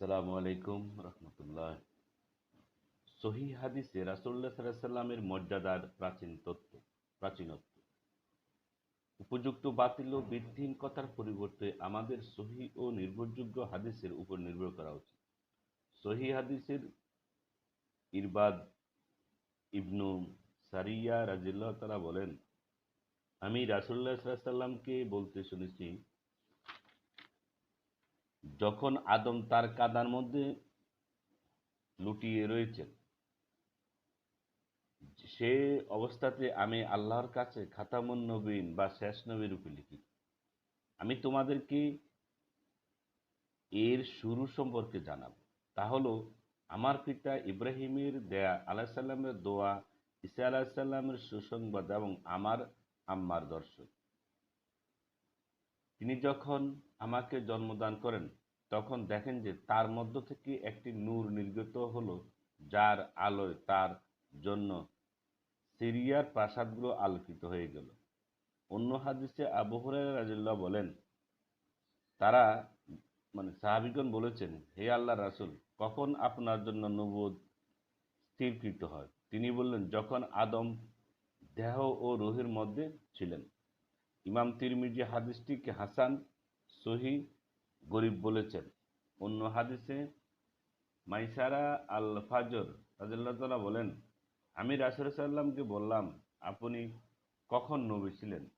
আসসালামু আলাইকুম রহমতুল্লাহ। সহি হাদিসে রাসুল্লাহ সাল্লামের মর্যাদার প্রাচীন তত্ত্ব, প্রাচীনত্ব। উপযুক্ত বাতিল ও বৃদ্ধিহীন কথার পরিবর্তে আমাদের সহি ও নির্ভরযোগ্য হাদিসের উপর নির্ভর করা উচিত। সহি হাদিসের ইরবাদ ইবনু সারিয়া রাজিল্লাহ তারা বলেন, আমি রাসুল্লাহ সাল্লামকে বলতে শুনেছি যখন আদম তার কাদার মধ্যে লুটিয়ে রয়েছেন সে অবস্থাতে আমি আল্লাহর কাছে খাতামুন নবীন বা শেষ নবীর রূপে লিখি। আমি তোমাদেরকে এর শুরু সম্পর্কে জানাব। তা হলো, আমার পিতা ইব্রাহিমের দেয়া আলাহিসাল্লামের দোয়া ইসা আলাহিসাল্লামের সুসংবাদ এবং আমার আম্মার দর্শন। তিনি যখন আমাকে জন্মদান করেন, তখন দেখেন যে তার মধ্য থেকে একটি নূর নির্গত হলো, যার আলোয় তার জন্য সিরিয়ার প্রাসাদগুলো আলোকিত হয়ে গেল। অন্য হাদিসে আবু হুরায়রা রাদিয়াল্লাহু বলেন, তারা মানে সাহাবিগণ বলেছেন, হে আল্লাহ রাসুল, কখন আপনার জন্য নবোধ স্থিরকৃত হয়? তিনি বললেন, যখন আদম দেহ ও রুহের মধ্যে ছিলেন। ইমাম তিরমিজি হাদিসটিকে হাসান, সহি, গরিব বলেছেন? অন্য হাদিসে মাইসারা আল ফাজর রাজিল্লাহ বলেন, আমি রাসুল সাল্লামকে বললাম, আপনি কখন নবী ছিলেন?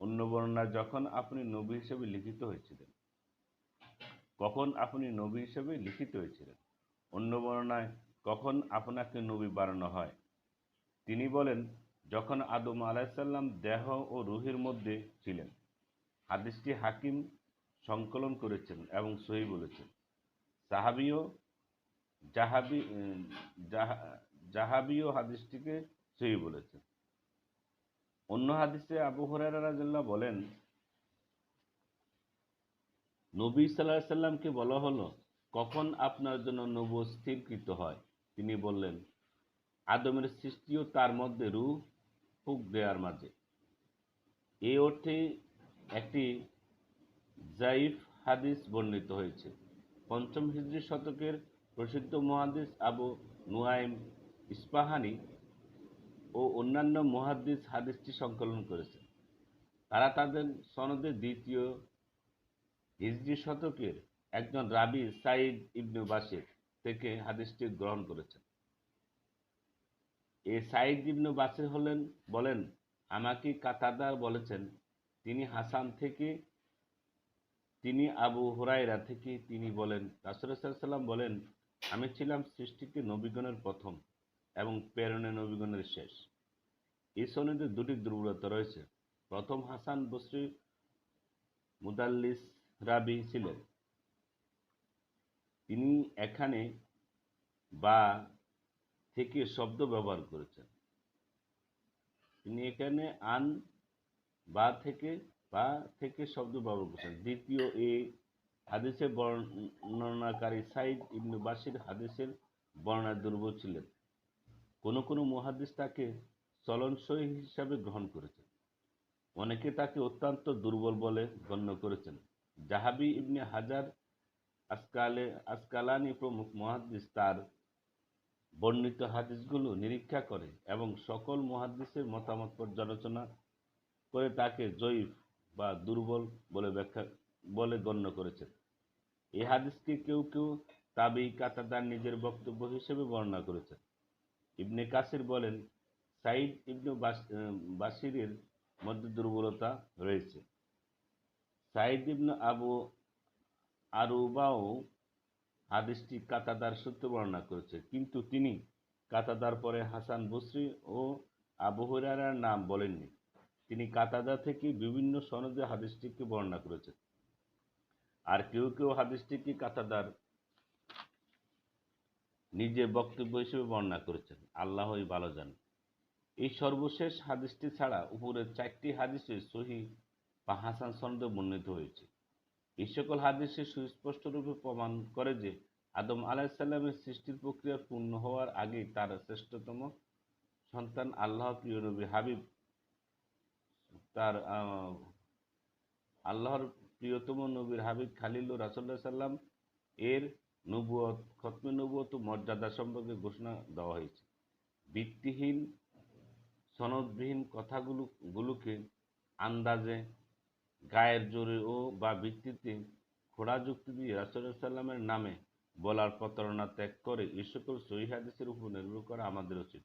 অন্য বর্ণনা যখন আপনি নবী হিসেবে লিখিত হয়েছিলেন। কখন আপনি নবী হিসেবে লিখিত হয়েছিলেন? অন্য বর্ণনায় কখন আপনাকে নবী বানানো হয়? তিনি বলেন যখন আদম আলাইসাল্লাম দেহ ও রুহের মধ্যে ছিলেন, হাদিসটি হাকিম সংকলন করেছেন এবং সহি বলেছেন। সাহাবিও জাহাবি জাহাবিও হাদিসটিকে সহি বলেছেন। অন্য হাদিসে আবু হরারা রাজাল্লাহ বলেন, নবী সাল্লাহ সাল্লামকে বলা হলো, কখন আপনার জন্য নব স্থিরকৃত হয়? তিনি বললেন, আদমের সৃষ্টিও তার মধ্যে রু ফুক দেওয়ার মাঝে। এই অর্থে একটি জাইফ হাদিস বর্ণিত হয়েছে। পঞ্চম হিজরি শতকের প্রসিদ্ধ মহাদিস আবু নুয়াইম ইস্পাহানি ও অন্যান্য মহাদিস হাদিসটি সংকলন করেছেন। তারা তাদের সনদে দ্বিতীয় হিজরি শতকের একজন রাবি সাইদ ইবনু বাসির থেকে হাদিসটি গ্রহণ করেছেন। এ সাইদ ইবনু বাসির হলেন, বলেন, আমাকে কাতাদার বলেছেন। তিনি হাসান থেকে, তিনি আবু হুরাইরা থেকে তিনি বলেন রাসুলাম বলেন, আমি ছিলাম সৃষ্টিতে নবীগণের প্রথম এবং প্রেরণে নবীগণের শেষ। এই সনদে দুটি দুর্বলতা রয়েছে। প্রথম হাসান বসরি মুদাল্লিস রাবি ছিলেন। তিনি এখানে বা থেকে শব্দ ব্যবহার করেছেন। তিনি এখানে আন, বা থেকে বা থেকে শব্দ ব্যবহার করেছেন। দ্বিতীয় এ হাদিসের বর্ণনাকারী সাইদ ইবনু বাসির হাদিসের বর্ণনা দুর্বল ছিলেন। কোন কোন মহাদিস তাকে চলনসই হিসাবে গ্রহণ করেছেন। অনেকে তাকে অত্যন্ত দুর্বল বলে গণ্য করেছেন। জাহাবি ইবনে হাজার আসকালে, আসকালানি প্রমুখ মহাদিস তার বর্ণিত হাদিসগুলো নিরীক্ষা করে এবং সকল মহাদিসের মতামত পর্যালোচনা করে তাকে জয়ীফ বা দুর্বল বলে ব্যাখ্যা, বলে গণ্য করেছেন। এই হাদিসকে কেউ কেউ তাবি কাতাদার নিজের বক্তব্য হিসেবে বর্ণনা করেছেন। ইবনে কাসির বলেন সাইদ ইবনু বাসিরের মধ্যে দুর্বলতা রয়েছে। সাইদ ইবনু আবু আরুবাও হাদিসটি কাতাদার সত্য বর্ণনা করেছে। কিন্তু তিনি কাতাদার পরে হাসান বসরি ও আবু হুরারার নাম বলেননি। তিনি কাতাদা থেকে বিভিন্ন সনদে হাদিসটিকে বর্ণনা করেছেন। আর কেউ কেউ হাদিসটিকে কাতাদার নিজের বক্তব্য হিসেবে বর্ণনা করেছেন। আল্লাহই ভালো জান। এই সর্বশেষ হাদিসটি ছাড়া উপরের চারটি হাদিসে সহি বা হাসান সনদে বর্ণিত হয়েছে। এই সকল হাদিসে সুস্পষ্ট রূপে প্রমাণ করে যে আদম আলাহিসাল্লামের সৃষ্টির প্রক্রিয়া পূর্ণ হওয়ার আগেই তার শ্রেষ্ঠতম সন্তান আল্লাহ প্রিয় নবী হাবিব। তার আল্লাহর প্রিয়তম নবীর হাবিব খালিল রাসুল্লাহ সাল্লাম এর নবুয়ত, খতমে নবুয়ত মর্যাদা সম্পর্কে ঘোষণা দেওয়া হয়েছে। ভিত্তিহীন, সনদবিহীন কথাগুলো, গুলোকে আন্দাজে গায়ের জোরে ও বা ভিত্তিতে খোড়া যুক্তি দিয়ে সাল্লামের নামে বলার প্রতারণা ত্যাগ করে এই সকল সহি উপর নির্ভর করা আমাদের উচিত।